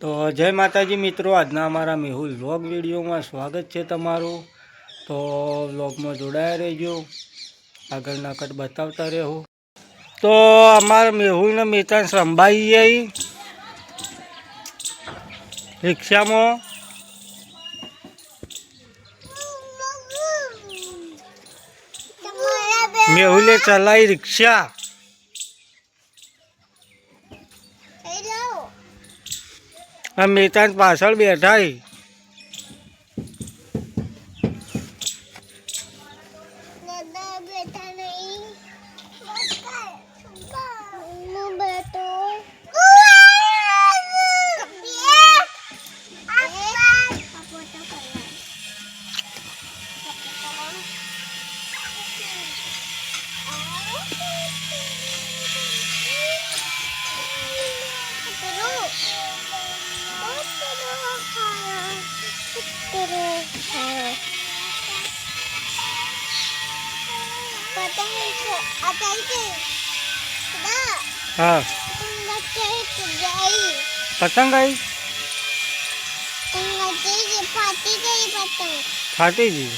તો જય માતાજી મિત્રો આજના અમારા મેહુલ વ્લોગ વિડીયોમાં સ્વાગત છે તમારું. તો વ્લોગમાં જોડાયા રહેજો આગળના કટ બતાવતા રહેવું તો અમારા મેહુલને મિતાન સંભાઈ આવી રિક્ષામાં મેહુલે ચલાવી રિક્ષા. આ મિતાન પાછળ બેઠા હા. પતંગ આવી ફાટી ગઈ.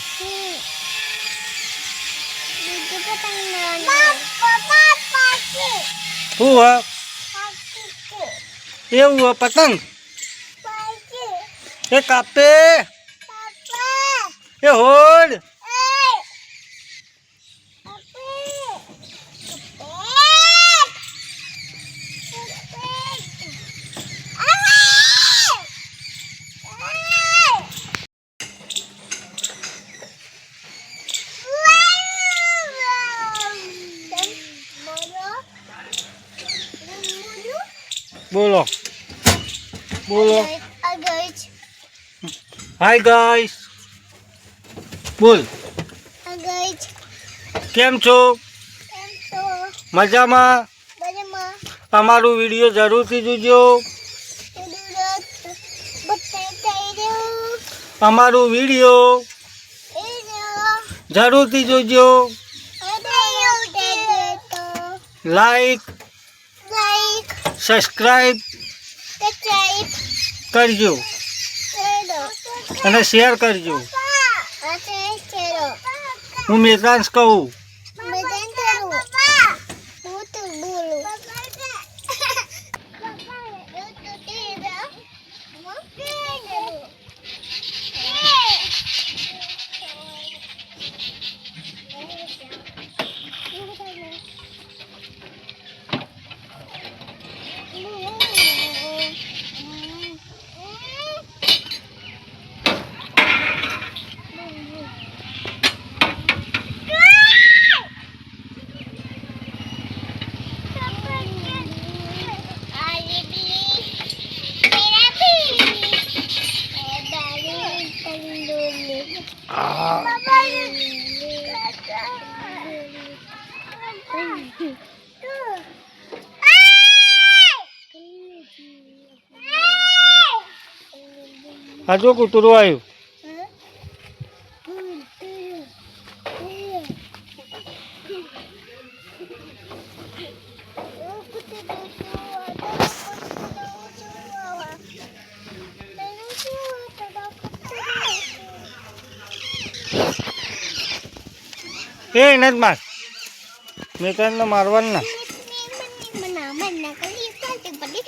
શું હા? એવું હે પતંગ? એ કાપે. એ હોડ? બોલો બોલો. હાય ગાઈસ બોલ. કેમ છો. મજામાં? અમારું વીડિયો જરૂરથી જોજો. અમારું વીડિયો. જરૂરથી જોજો. લાઈક. સબસ્ક્રાઈબ. કરજો. અને શેર કરજો. હું મેઘાંશ કહું હજુ કૂતરું આવ્યું. એ નથી માર મેઘાંશને મારવાનું ના menaman nak kali pasti padi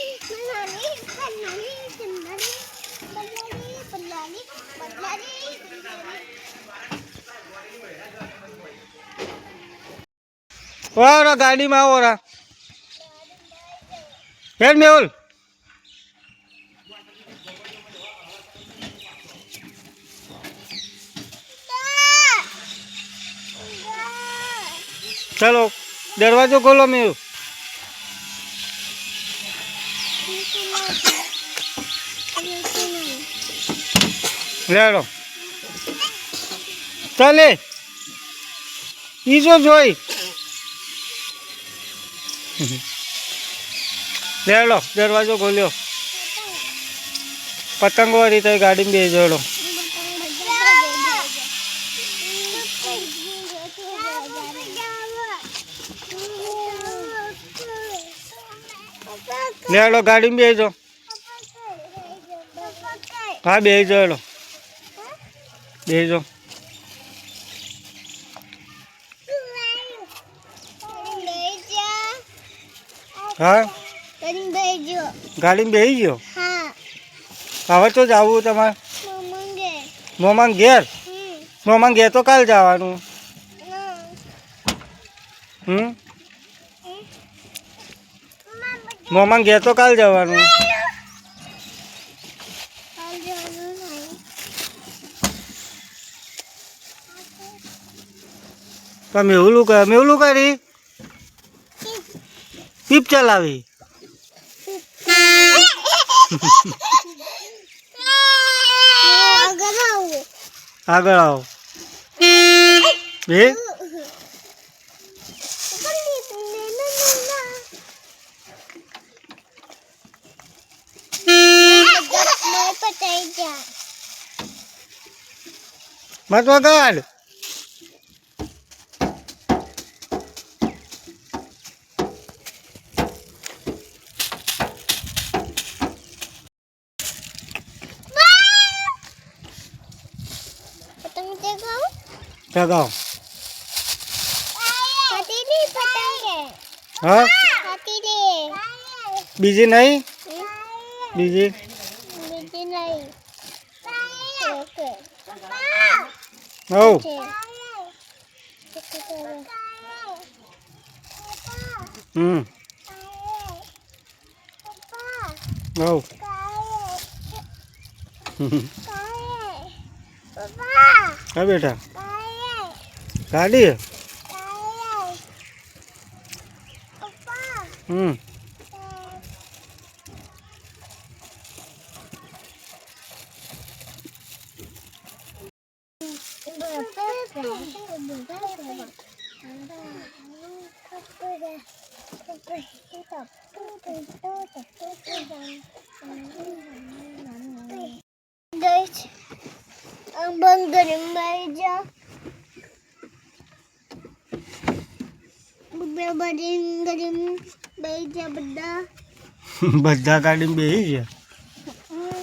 ચલો, દરવાજો ખોલો મેં. લેડો. ચાલે. ઈજો જોઈ. લેડો, દરવાજો ખોલ્યો. પતંગો વાળી તો ગાડીમાં બે જોડો. લેડો ગાડીમાં બેજો. પકડ હા બે જો હેડો. બે જો હા? ગાડીમાં બેસી ગયો? હવે તો જવું તમારે. મોમાં ઘેર? મોમાં ઘેર તો કાલ જવાનું. હમ? મોમાં ઘેર તો કાલ જવાનું. પણ મેહુલું કરે? મેહુલું કરી? પીપ ચલાવી. આગળ આવો. બે. મત વગાડ પતંગ ચગાવ ચગાવ હાથીની પતંગ હા હાથીની બીજી નહીં બીજી બીજી નહીં ઓકે હવ હમ હવ હા બેટા ગાડી Guys, ang banggaling meja. Berbanding galing meja benda. બધા ગાડીમાં બેસી ગયા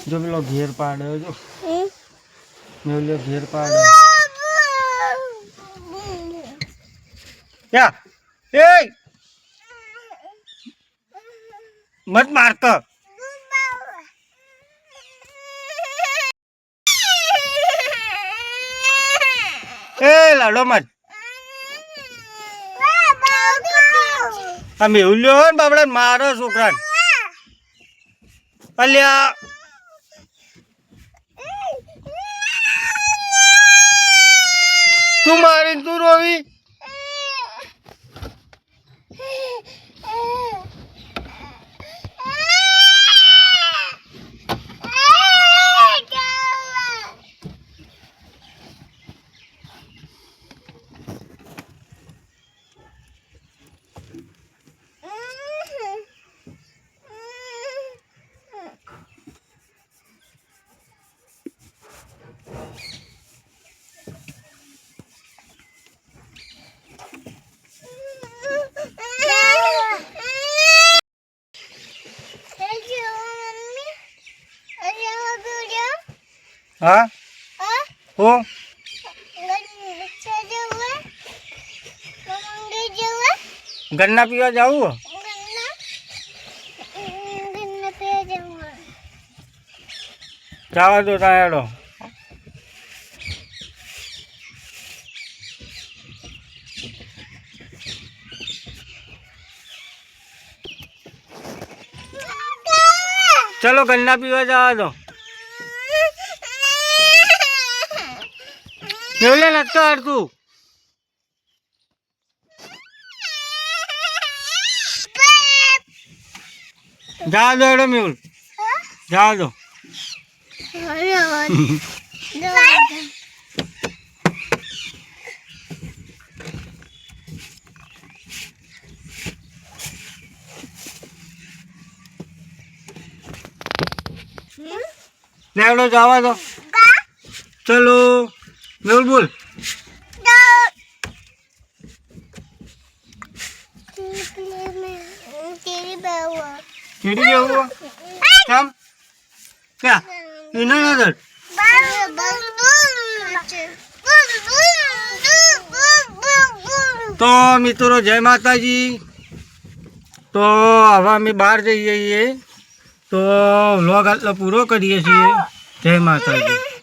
જો પેલો ઘેર પાડ્યો જો Hmm? મેં ઘેર પાડ્યો યા એ મત મારતો એ લાડો મત. આ મેહુલ લ્યો ને બાબડા, મારો છોકરાને. અલ્યા. તું મારીને તું રોવી? હા? હું? ગન્ના પીવા જવું જવા દો ત્યાં હેડો. ચલો ગન્ના પીવા જવા દો. મેવલે નતો તું જા દો એડો મેહુલ. જા દો. લેવડો જવા દો. ચલો. મેહુલ બોલ તેરી બાવા ચીડી જવું કેમ ક્યાં એના નજર તો મિત્રો જય માતાજી તો હવે અમે બહાર જઈએ છીએ તો વ્લોગ આટલો પૂરો કરીએ છીએ જય માતાજી